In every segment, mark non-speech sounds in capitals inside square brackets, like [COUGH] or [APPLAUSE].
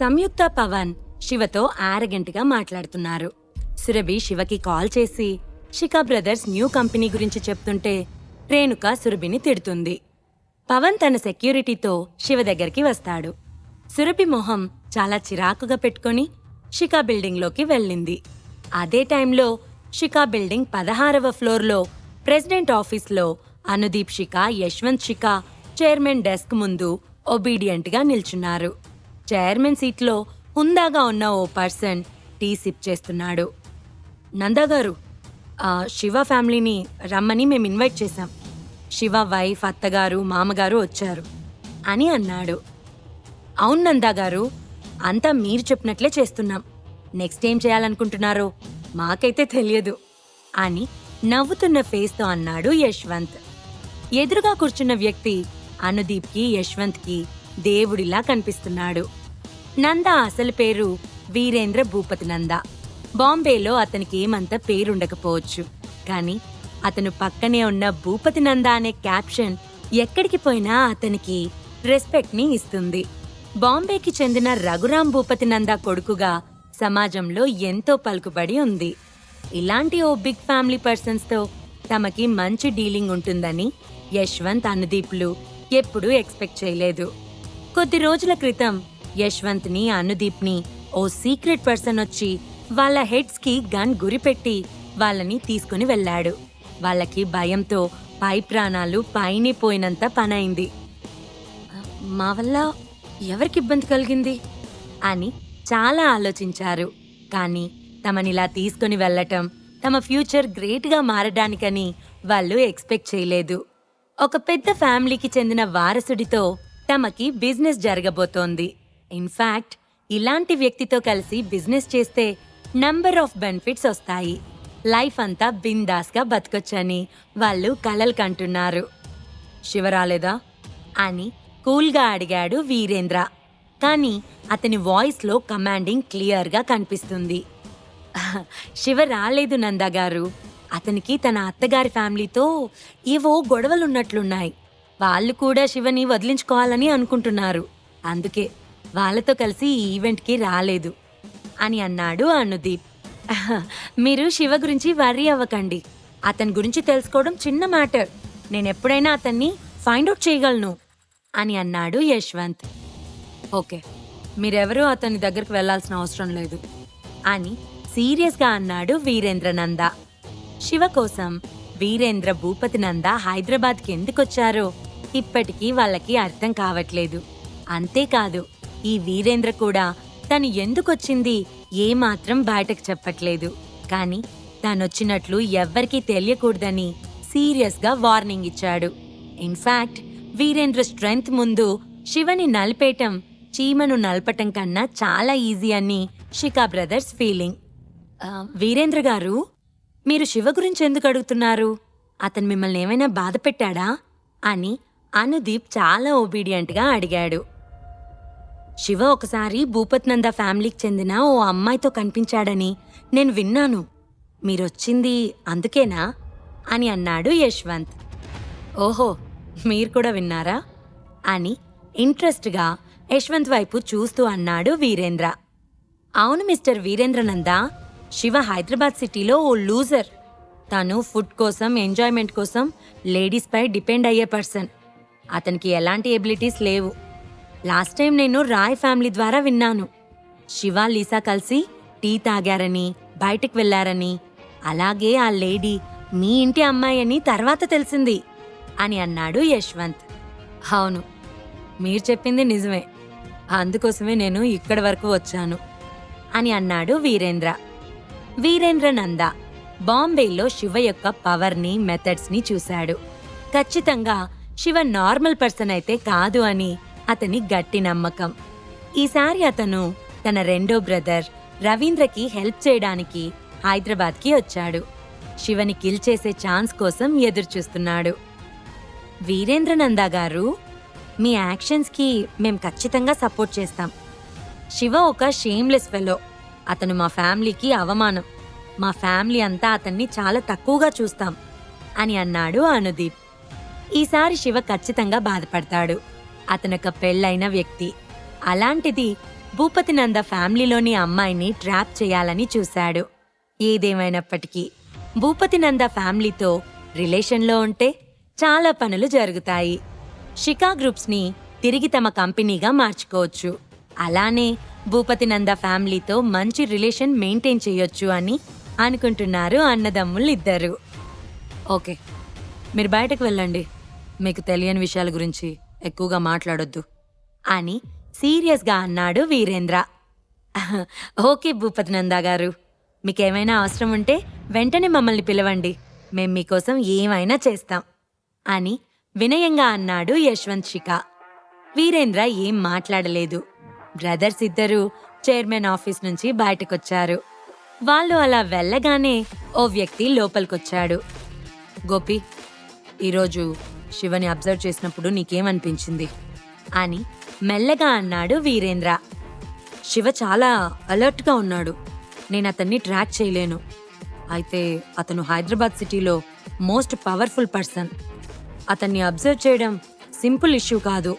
సంయుక్త పవన్ శివతో గా మాట్లాడుతున్నారు. సురభి శివకి కాల్ చేసి షికా బ్రదర్స్ న్యూ కంపెనీ గురించి చెప్తుంటే రేణుక సురభిని తిడుతుంది. పవన్ తన సెక్యూరిటీతో శివ దగ్గరికి వస్తాడు. సురభి మొహం చాలా చిరాకుగా పెట్టుకొని షికా బిల్డింగ్లోకి వెళ్ళింది. అదే టైంలో షికా బిల్డింగ్ పదహారవ ఫ్లోర్లో ప్రెసిడెంట్ ఆఫీస్లో అనుదీప్ షికా యశ్వంత్ షికా చైర్మన్ డెస్క్ ముందు ఒబీడియంట్గా నిల్చున్నారు. చైర్మన్ సీట్లో హుందాగా ఉన్న ఓ పర్సన్ టీ సిప్ చేస్తున్నాడు. నందా గారు శివ ఫ్యామిలీని రమ్మని మేము ఇన్వైట్ చేశాం. శివ వైఫ్ అత్తగారు మామగారు వచ్చారు అని అన్నాడు. అవును నందా గారు అంతా మీరు చెప్పినట్లే చేస్తున్నాం. నెక్స్ట్ ఏం చేయాలనుకుంటున్నారో మాకైతే తెలియదు అని నవ్వుతున్న ఫేస్తో అన్నాడు యశ్వంత్. ఎదురుగా కూర్చున్న వ్యక్తి అనుదీప్కి యశ్వంత్కి దేవుడిలా కనిపిస్తున్నాడు. నంద అసలు పేరు వీరేంద్ర భూపతి నంద. బాంబేలో అతనికి ఏమంత పేరుండకపోవచ్చు. కానీ అతను పక్కనే ఉన్న భూపతి నంద అనే క్యాప్షన్ ఎక్కడికి పోయినా అతనికి రెస్పెక్ట్ని ఇస్తుంది. బాంబేకి చెందిన రఘురాం భూపతి నంద కొడుకుగా సమాజంలో ఎంతో పలుకుబడి ఉంది. ఇలాంటి ఓ బిగ్ ఫ్యామిలీ పర్సన్స్తో తమకి మంచి డీలింగ్ ఉంటుందని యశ్వంత్ అనుదీప్లు ఎప్పుడూ ఎక్స్పెక్ట్ చేయలేదు. కొద్ది రోజుల క్రితం యశ్వంత్ని అనుదీప్ని ఓ సీక్రెట్ పర్సన్ వచ్చి వాళ్ళ హెడ్స్కి గన్ గురిపెట్టి వాళ్ళని తీసుకుని వెళ్ళాడు. వాళ్ళకి భయంతో పై ప్రాణాలు పైనే పోయినంత పనైంది. మా వల్ల ఎవరికి ఇబ్బంది కలిగింది? అని చాలా ఆలోచించారు. కానీ తమనిలా తీసుకుని వెళ్ళటం తమ ఫ్యూచర్ గ్రేట్గా మారడానికని వాళ్ళు ఎక్స్పెక్ట్ చేయలేదు. ఒక పెద్ద ఫ్యామిలీకి చెందిన వారసుడితో తమకి బిజినెస్ జరగబోతోంది. ఇన్ఫాక్ట్ ఇలాంటి వ్యక్తితో కలిసి బిజినెస్ చేస్తే నంబర్ ఆఫ్ బెనిఫిట్స్ వస్తాయి. లైఫ్ అంతా బిందాస్గా బతకొచ్చని వాళ్ళు కలలు కంటున్నారు. శివ రాలేదా అని కూల్గా అడిగాడు వీరేంద్ర. కానీ అతని వాయిస్లో కమాండింగ్ క్లియర్గా కనిపిస్తుంది. [LAUGHS] శివ రాలేదు నందా గారు. అతనికి తన అత్తగారి ఫ్యామిలీతో ఏవో గొడవలున్నట్లున్నాయి. వాళ్ళు కూడా శివని వదిలించుకోవాలని అనుకుంటున్నారు. అందుకే వాళ్ళతో కలిసి ఈ ఈవెంట్కి రాలేదు అని అన్నాడు అనుదీప్. మీరు శివ గురించి వర్రీ అవ్వకండి. అతని గురించి తెలుసుకోవడం చిన్న మ్యాటర్. నేను ఎప్పుడైనా అతన్ని ఫైండ్ అవుట్ చేయగలను అని అన్నాడు యశ్వంత్. ఓకే మీరెవరూ అతని దగ్గరికి వెళ్ళాల్సిన అవసరం లేదు అని సీరియస్గా అన్నాడు వీరేంద్రనంద శివ కోసం వీరేంద్ర భూపతి నంద హైదరాబాద్కి ఎందుకొచ్చారో ఇప్పటికీ వాళ్ళకి అర్థం కావట్లేదు. అంతేకాదు ఈ వీరేంద్ర కూడా తను ఎందుకొచ్చింది ఏమాత్రం బయటకు చెప్పట్లేదు. కానీ తానొచ్చినట్లు ఎవ్వరికీ తెలియకూడదని సీరియస్గా వార్నింగ్ ఇచ్చాడు. ఇన్ఫాక్ట్ వీరేంద్ర స్ట్రెంగ్త్ ముందు శివని నలిపేయటం చీమను నలపటం కన్నా చాలా ఈజీ అని షికా బ్రదర్స్ ఫీలింగ్. వీరేంద్ర గారు మీరు శివ గురించి ఎందుకు అడుగుతున్నారు? అతను మిమ్మల్ని ఏమైనా బాధ పెట్టాడా అని అనుదీప్ చాలా ఒబీడియంట్గా అడిగాడు. శివ ఒకసారి భూపత్నంద ఫ్యామిలీకి చెందిన ఓ అమ్మాయితో కనిపించాడని నేను విన్నాను. మీరొచ్చింది అందుకేనా? అని అన్నాడు యశ్వంత్. ఓహో మీరు కూడా విన్నారా? అని ఇంట్రెస్ట్గా యశ్వంత్ వైపు చూస్తూ అన్నాడు వీరేంద్ర. అవును మిస్టర్ వీరేంద్రనంద శివ హైదరాబాద్ సిటీలో ఓ లూజర్. తను ఫుడ్ కోసం ఎంజాయ్మెంట్ కోసం లేడీస్పై డిపెండ్ అయ్యే పర్సన్. అతనికి ఎలాంటి ఎబిలిటీస్ లేవు. లాస్ట్ టైం నేను రాయ్ ఫ్యామిలీ ద్వారా విన్నాను. శివ లీసా కలిసి టీ తాగారని బయటకు వెళ్ళారని అలాగే ఆ లేడీ మీ ఇంటి అమ్మాయి అని తర్వాత తెలిసింది అని అన్నాడు యశ్వంత్. అవును మీరు చెప్పింది నిజమే. అందుకోసమే నేను ఇక్కడి వరకు వచ్చాను అని అన్నాడు వీరేంద్ర. వీరేంద్ర నంద బాంబేలో శివ యొక్క పవర్ని మెథడ్స్ని చూశాడు. ఖచ్చితంగా శివ నార్మల్ పర్సన్ అయితే కాదు అని అతని గట్టి నమ్మకం. ఈసారి అతను తన రెండో బ్రదర్ రవీంద్రకి హెల్ప్ చేయడానికి హైదరాబాద్కి వచ్చాడు. శివని కిల్ చేసే ఛాన్స్ కోసం ఎదురుచూస్తున్నాడు. వీరేంద్రనంద గారు మీ యాక్షన్స్కి మేం ఖచ్చితంగా సపోర్ట్ చేస్తాం. శివ ఒక షేమ్లెస్ ఫెలో అతను మా ఫ్యామిలీకి అవమానం. మా ఫ్యామిలీ అంతా అతన్ని చాలా తక్కువగా చూస్తాం అని అన్నాడు అనుదీప్. ఈసారి శివ ఖచ్చితంగా బాధపడతాడు. అతనొక పెళ్ళైన వ్యక్తి. అలాంటిది భూపతి నంద ఫ్యామిలీలోని అమ్మాయిని ట్రాప్ చేయాలని చూశాడు. ఏదేమైనప్పటికీ భూపతినంద ఫ్యామిలీతో రిలేషన్లో ఉంటే చాలా పనులు జరుగుతాయి. షికా గ్రూప్స్ని తిరిగి తమ కంపెనీగా మార్చుకోవచ్చు. అలానే భూపతి నంద ఫ్యామిలీతో మంచి రిలేషన్ మెయింటైన్ చేయొచ్చు అని అనుకుంటున్నారు అన్నదమ్ములు ఇద్దరు ఓకే మీరు బయటకు వెళ్ళండి. మీకు తెలియని విషయాల గురించి ఎక్కువగా మాట్లాడొద్దు. అని సీరియస్గా అన్నాడు వీరేంద్ర. ఓకే భూపతి నందా గారు మీకేమైనా అవసరం ఉంటే వెంటనే మమ్మల్ని పిలవండి. మేం మీకోసం ఏమైనా చేస్తాం. అని వినయంగా అన్నాడు యశ్వంత్ శిఖ వీరేంద్ర ఏం మాట్లాడలేదు. బ్రదర్స్ ఇద్దరూ చైర్మన్ ఆఫీస్ నుంచి బయటకొచ్చారు. వాళ్ళు అలా వెళ్ళగానే ఓ వ్యక్తి లోపలికొచ్చాడు. గోపి ఈరోజు శివని అబ్జర్వ్ చేసినప్పుడు నీకేమనిపించింది? అని మెల్లగా అన్నాడు వీరేంద్ర. శివ చాలా అలర్ట్గా ఉన్నాడు. నేను అతన్ని ట్రాక్ చేయలేను. అయితే అతను హైదరాబాద్ సిటీలో మోస్ట్ పవర్ఫుల్ పర్సన్. అతన్ని అబ్జర్వ్ చేయడం సింపుల్ ఇష్యూ కాదు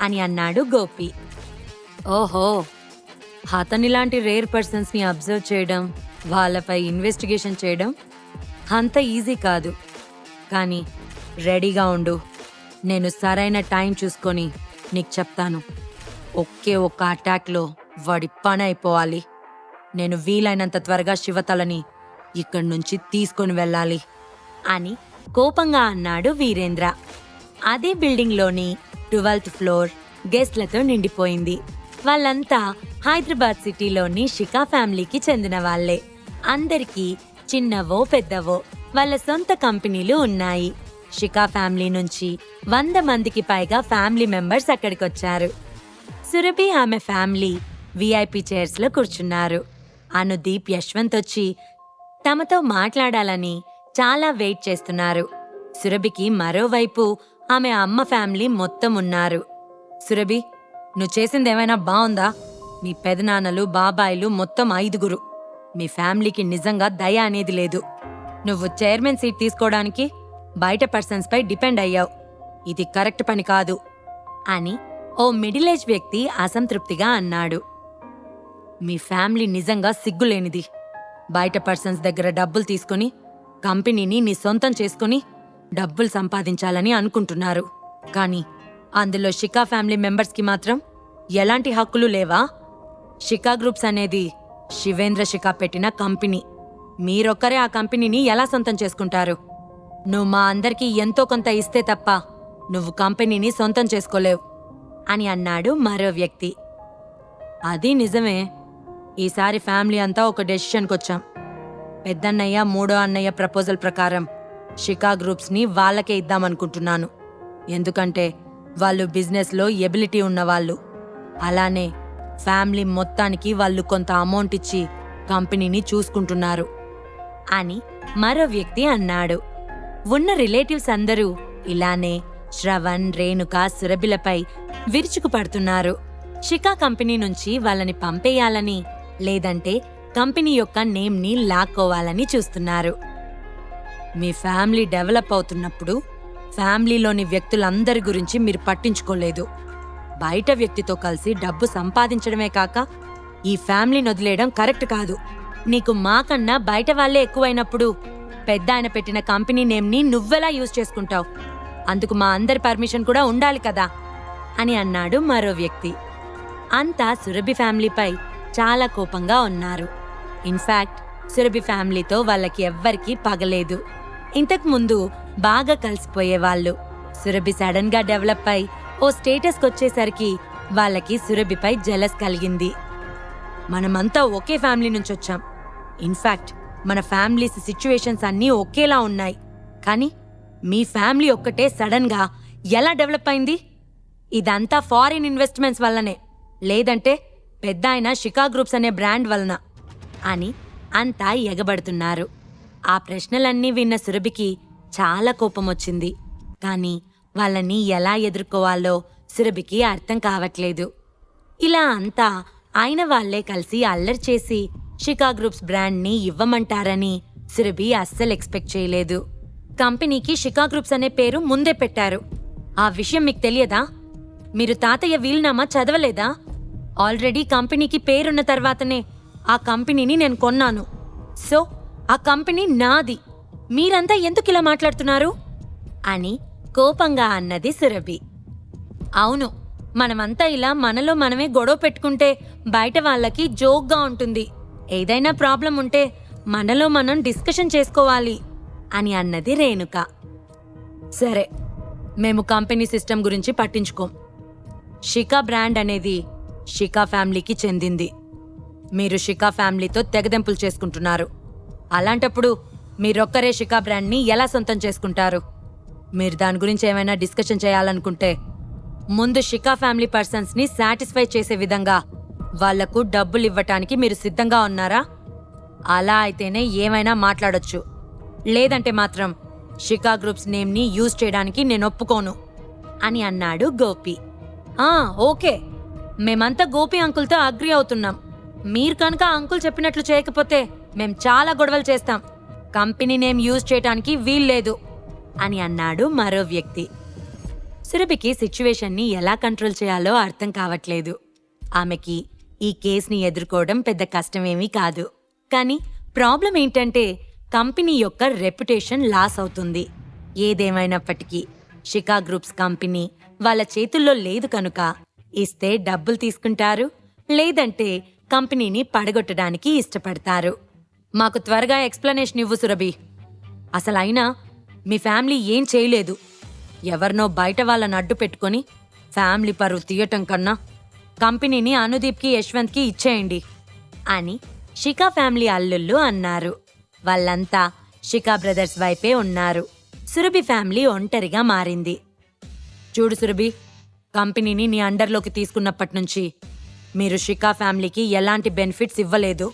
అని అన్నాడు గోపి. ఓహో! అతనిలాంటి రేర్ పర్సన్స్ని అబ్జర్వ్ చేయడం వాళ్ళపై ఇన్వెస్టిగేషన్ చేయడం అంత ఈజీ కాదు. కానీ రెడీగా ఉండు. నేను సరైన టైం చూసుకొని నీకు చెప్తాను. ఒకే ఒక్క అటాక్లో వాడి పని అయిపోవాలి. నేను వీలైనంత త్వరగా శివతలని ఇక్కడి నుంచి తీసుకొని వెళ్ళాలి. అని కోపంగా అన్నాడు వీరేంద్ర. అదే బిల్డింగ్లోని ట్వెల్త్ ఫ్లోర్ గెస్ట్లతో నిండిపోయింది. వాళ్ళంతా హైదరాబాద్ సిటీలోని షికా ఫ్యామిలీకి చెందిన వాళ్ళే. అందరికీ చిన్నవో పెద్దవో వాళ్ళ సొంత కంపెనీలు ఉన్నాయి. షికా ఫ్యామిలీ నుంచి వంద మందికి పైగా ఫ్యామిలీ మెంబర్స్ అక్కడికి వచ్చారు సురభి ఆమె ఫ్యామిలీ విఐపి చైర్స్లో కూర్చున్నారు. అనుదీప్ యశ్వంత్ వచ్చి తమతో మాట్లాడాలని చాలా వెయిట్ చేస్తున్నారు. సురభికి మరోవైపు ఆమె అమ్మ ఫ్యామిలీ మొత్తం ఉన్నారు. సురభి నువ్వు చేసిందేమైనా బావుందా? మీ పెదనాన్నలు బాబాయిలు మొత్తం ఐదుగురు. మీ ఫ్యామిలీకి నిజంగా దయ అనేది లేదు. నువ్వు చైర్మన్ సీట్ తీసుకోవడానికి బయట పర్సన్స్ పై డిపెండ్ అయ్యావు. ఇది కరెక్ట్ పని కాదు. అని ఓ మిడిల్ ఏజ్ వ్యక్తి అసంతృప్తిగా అన్నాడు. మీ ఫ్యామిలీ నిజంగా సిగ్గులేనిది. బయట పర్సన్స్ దగ్గర డబ్బులు తీసుకొని కంపెనీని నీ సొంతం చేసుకొని డబ్బులు సంపాదించాలని అనుకుంటున్నారు. కానీ అందులో షికా ఫ్యామిలీ మెంబర్స్కి మాత్రం ఎలాంటి హక్కులు లేవా? షికా గ్రూప్స్ అనేది శివేంద్ర షికా పెట్టిన కంపెనీ. మీరొక్కరే ఆ కంపెనీని ఎలా సొంతం చేసుకుంటారు? నువ్వు మా అందరికీ ఎంతో కొంత ఇస్తే తప్ప నువ్వు కంపెనీని సొంతం చేసుకోలేవు అని అన్నాడు మరో వ్యక్తి. అది నిజమే. ఈసారి ఫ్యామిలీ అంతా ఒక డెసిషన్కి వచ్చాం. పెద్దన్నయ్య మూడో అన్నయ్య ప్రపోజల్ ప్రకారం షికా గ్రూప్స్ని వాళ్ళకే ఇద్దామనుకుంటున్నాను. ఎందుకంటే వాళ్ళు బిజినెస్లో ఎబిలిటీ ఉన్నవాళ్ళు. అలానే ఫ్యామిలీ మొత్తానికి వాళ్ళు కొంత అమౌంట్ ఇచ్చి కంపెనీని చూసుకుంటున్నారు అని మరో వ్యక్తి అన్నాడు. ఉన్న రిలేటివ్స్ అందరూ ఇలానే శ్రవణ్ రేణుక సురభిలపై విరుచుకుపడుతున్నారు. షికా కంపెనీ నుంచి వాళ్ళని పంపేయాలని లేదంటే కంపెనీ యొక్క నేమ్ని లాక్కోవాలని చూస్తున్నారు. మీ ఫ్యామిలీ డెవలప్ అవుతున్నప్పుడు ఫ్యామిలీలోని వ్యక్తులందరి గురించి మీరు పట్టించుకోలేదు. బయట వ్యక్తితో కలిసి డబ్బు సంపాదించడమే కాక ఈ ఫ్యామిలీని వదిలేయడం కరెక్ట్ కాదు. నీకు మాకన్నా బయట వాళ్ళే ఎక్కువైనప్పుడు పెద్ద ఆయన పెట్టిన కంపెనీ నేమ్ని నువ్వెలా యూజ్ చేసుకుంటావు? అందుకు మా అందరి పర్మిషన్ కూడా ఉండాలి కదా? అని అన్నాడు మరో వ్యక్తి. అంతా సురభి ఫ్యామిలీపై చాలా కోపంగా ఉన్నారు. ఇన్ఫాక్ట్ సురభి ఫ్యామిలీతో వాళ్ళకి ఎవ్వరికీ పగలేదు. ఇంతకు ముందు బాగా కలిసిపోయేవాళ్ళు సురభి సడన్గా డెవలప్ అయి ఓ స్టేటస్కి వచ్చేసరికి వాళ్ళకి సురభిపై జలస్ కలిగింది. మనమంతా ఒకే ఫ్యామిలీ నుంచి వచ్చాం ఇన్ఫ్యాక్ట్ మన ఫ్యామిలీస్ సిచ్యువేషన్స్ అన్నీ ఒకేలా ఉన్నాయి. కానీ మీ ఫ్యామిలీ ఒక్కటే సడన్గా ఎలా డెవలప్ అయింది? ఇదంతా ఫారిన్ ఇన్వెస్ట్మెంట్స్ వల్లనే లేదంటే పెద్ద ఆయన షికా గ్రూప్స్ అనే బ్రాండ్ వలన అని అంతా ఎగబడుతున్నారు. ఆ ప్రశ్నలన్నీ విన్న సురభికి చాలా కోపం వచ్చింది. కానీ వాళ్ళని ఎలా ఎదుర్కోవాలో సురభికి అర్థం కావట్లేదు. ఇలా అంతా ఆయన వాళ్ళే కలిసి అల్లరి చేసి షికా గ్రూప్స్ బ్రాండ్ని ఇవ్వమంటారని సురభి అస్సలు ఎక్స్పెక్ట్ చేయలేదు. కంపెనీకి షికా గ్రూప్స్ అనే పేరు ముందే పెట్టారు. ఆ విషయం మీకు తెలియదా? మీరు తాతయ్య వీలునామా చదవలేదా? ఆల్రెడీ కంపెనీకి పేరున్న తర్వాతనే ఆ కంపెనీని నేను కొన్నాను. సో ఆ కంపెనీ నాది. మీరంతా ఎందుకు ఇలా మాట్లాడుతున్నారు? అని కోపంగా అన్నది సురభి అవును మనమంతా ఇలా మనలో మనమే గొడవ పెట్టుకుంటే బయట వాళ్ళకి జోక్గా ఉంటుంది. ఏదైనా ప్రాబ్లం ఉంటే మనలో మనం డిస్కషన్ చేసుకోవాలి అని అన్నది రేణుక. సరే మేము కంపెనీ సిస్టమ్ గురించి పట్టించుకోం. షికా బ్రాండ్ అనేది షికా ఫ్యామిలీకి చెందింది. మీరు షికా ఫ్యామిలీతో తెగదెంపులు చేసుకుంటున్నారు. అలాంటప్పుడు మీరొక్కరే షికా బ్రాండ్ని ఎలా సొంతం చేసుకుంటారు? మీరు దాని గురించి ఏమైనా డిస్కషన్ చేయాలనుకుంటే ముందు షికా ఫ్యామిలీ పర్సన్స్ని సాటిస్ఫై చేసే విధంగా వాళ్ళకు డబ్బులు ఇవ్వటానికి మీరు సిద్ధంగా ఉన్నారా? అలా అయితేనే ఏమైనా మాట్లాడొచ్చు. లేదంటే మాత్రం షికా గ్రూప్స్ నేమ్ని యూజ్ చేయడానికి నేను ఒప్పుకోను అని అన్నాడు గోపి. ఆ ఓకే. మేమంతా గోపి అంకుల్తో అగ్రి అవుతున్నాం. మీరు కనుక అంకుల్ చెప్పినట్లు చేయకపోతే మేం చాలా గొడవలు చేస్తాం. కంపెనీ నేమ్ యూజ్ చేయటానికి వీల్లేదు అని అన్నాడు మరో వ్యక్తి. సురభికి సిచ్యువేషన్ని ఎలా కంట్రోల్ చేయాలో అర్థం కావట్లేదు. ఆమెకి ఈ కేసుని ఎదుర్కోవడం పెద్ద కష్టమేమీ కాదు. కానీ ప్రాబ్లం ఏంటంటే కంపెనీ యొక్క రెప్యుటేషన్ లాస్ అవుతుంది. ఏదేమైనప్పటికీ షికా గ్రూప్స్ కంపెనీ వాళ్ళ చేతుల్లో లేదు కనుక ఇస్తే డబ్బులు తీసుకుంటారు లేదంటే కంపెనీని పడగొట్టడానికి ఇష్టపడతారు. మాకు త్వరగా ఎక్స్ప్లెనేషన్ ఇవ్వు సురభి. అసలైనా మీ ఫ్యామిలీ ఏం చేయలేదు. ఎవరినో బయట వాళ్ళని అడ్డు పెట్టుకొని ఫ్యామిలీ పరువు తీయటం కన్నా కంపెనీని అనుదీప్కి యశ్వంత్కి ఇచ్చేయండి అని షికా ఫ్యామిలీ అల్లుళ్ళు అన్నారు. వాళ్ళంతా షికా బ్రదర్స్ వైపే ఉన్నారు. సురభి ఫ్యామిలీ ఒంటరిగా మారింది. చూడు సురభి కంపెనీని నీ అండర్లోకి తీసుకున్నప్పటి నుంచి మీరు షికా ఫ్యామిలీకి ఎలాంటి బెనిఫిట్స్ ఇవ్వలేదు.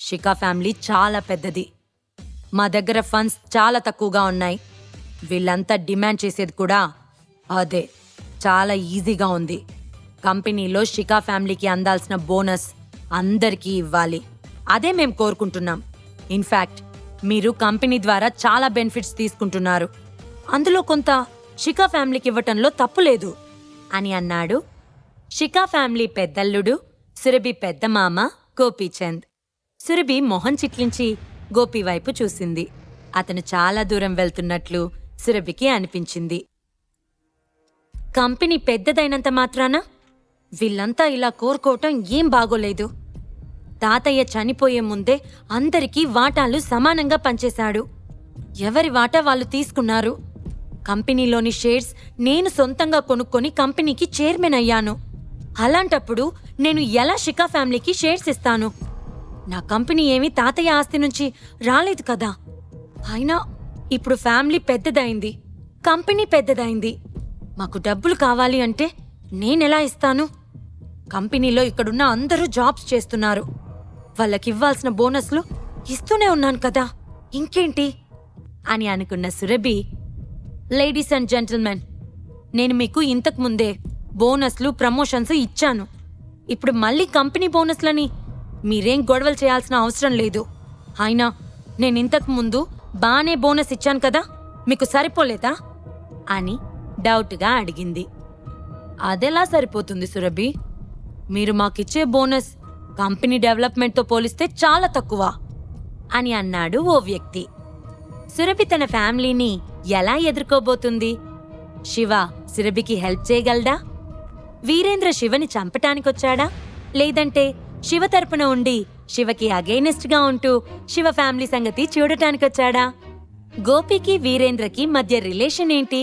షికా ఫ్యామిలీ చాలా పెద్దది. మా దగ్గర ఫండ్స్ చాలా తక్కువగా ఉన్నాయి. వీళ్ళంతా డిమాండ్ చేసేది కూడా అదే చాలా ఈజీగా ఉంది. కంపెనీలో షికా ఫ్యామిలీకి అందాల్సిన బోనస్ అందరికీ ఇవ్వాలి. అదే మేము కోరుకుంటున్నాం. ఇన్ఫ్యాక్ట్ మీరు కంపెనీ ద్వారా చాలా బెనిఫిట్స్ తీసుకుంటున్నారు. అందులో కొంత షికా ఫ్యామిలీకి ఇవ్వటంలో తప్పు లేదు అని అన్నాడు షికా ఫ్యామిలీ పెద్దల్లుడు సురభి పెద్ద మామ గోపీచంద్. సురభి మొహం చిట్లించి గోపి వైపు చూసింది. అతను చాలా దూరం వెళ్తున్నట్లు సురభికి అనిపించింది. కంపెనీ పెద్దదైనంత మాత్రానా? వీళ్ళంతా ఇలా కోరుకోవటం ఏం బాగోలేదు. తాతయ్య చనిపోయే ముందే అందరికీ వాటాలు సమానంగా పంచేశాడు. ఎవరి వాటా వాళ్ళు తీసుకున్నారు? కంపెనీలోని షేర్స్ నేను సొంతంగా కొనుక్కొని కంపెనీకి చైర్మన్ అయ్యాను. అలాంటప్పుడు నేను ఎలా షికా ఫ్యామిలీకి షేర్స్ ఇస్తాను? నా కంపెనీ ఏమీ తాతయ్య ఆస్తి నుంచి రాలేదు కదా. అయినా ఇప్పుడు ఫ్యామిలీ పెద్దదైంది. కంపెనీ పెద్దదైంది. మాకు డబ్బులు కావాలి అంటే నేనెలా ఇస్తాను? కంపెనీలో ఇక్కడున్న అందరూ జాబ్స్ చేస్తున్నారు. వాళ్ళకి ఇవ్వాల్సిన బోనస్లు ఇస్తూనే ఉన్నాను కదా. ఇంకేంటి? అని అనుకున్న సురభి లేడీస్ అండ్ జెంటిల్మెన్ నేను మీకు ఇంతకు ముందే బోనస్లు ప్రమోషన్స్ ఇచ్చాను. ఇప్పుడు మళ్ళీ కంపెనీ బోనస్లని మీరేం గొడవలు చేయాల్సిన అవసరం లేదు. అయినా నేను ఇంతకు ముందు బానే బోనస్ ఇచ్చాను కదా మీకు సరిపోలేదా? అని డౌట్గా అడిగింది. అదెలా సరిపోతుంది సురభి? మీరు మాకిచ్చే బోనస్ కంపెనీ డెవలప్మెంట్తో పోలిస్తే చాలా తక్కువ అని అన్నాడు ఓ వ్యక్తి. సురభి తన ఫ్యామిలీని ఎలా ఎదుర్కోబోతుంది? శివ సురభికి హెల్ప్ చేయగలడా? వీరేంద్ర శివని చంపటానికొచ్చాడా? లేదంటే శివ తరపున ఉండి శివకి అగైనెస్ట్గా ఉంటూ శివ ఫ్యామిలీ సంగతి చూడటానికొచ్చాడా? గోపికి వీరేంద్రకి మధ్య రిలేషన్ ఏంటి?